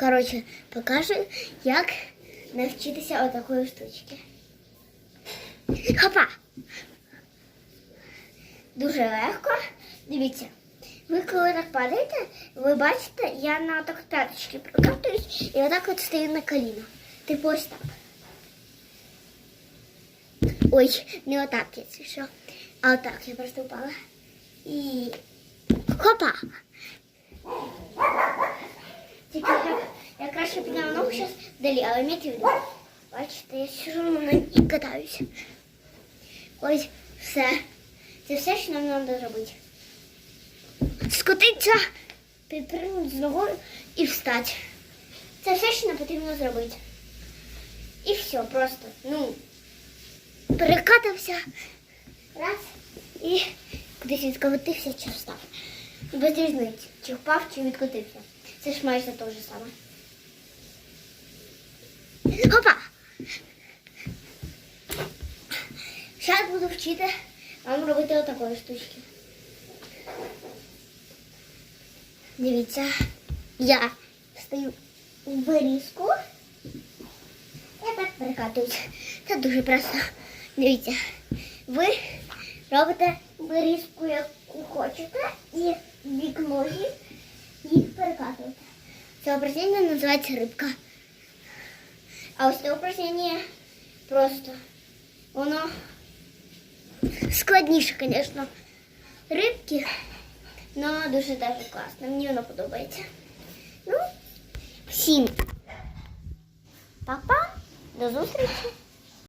Коротше, покажу, як навчитися отакої штучки. Хопа! Дуже легко. Дивіться. Ви коли так падаєте, ви бачите, я на так п'яточки прокатуюсь і отак от стою на коліно. Типу ось так. Ой, не отак, якщо що. А отак я просто впала. І хопа! Тільки я, я краще підняла ногу зараз далі, але м'яти виду. Бачите, я сижу на ній і катаюся. Ось все. Це все, що нам треба зробити. Скотитися, підпригнути з ногою і встати. Це все, що нам потрібно зробити. І все, просто. Ну, перекатався. Раз. І кудись відкотився чи встав. Без різниці, чи впав, чи відкотився. Це ж майже те ж саме. Опа! Зараз буду вчити вам робити отакої штучки. Дивіться, я стою в вирізку. Я так перекатуюсь. Це дуже просто. Дивіться, ви робите вирізку, яку хочете, і бік ноги їх перекатуєте. Це упражнення називається рибка. А ось це упражнення просто. Воно складніше, звісно, рибки, але дуже даже класно. Мені воно подобається. Ну, всім. Па-па, до зустрічі.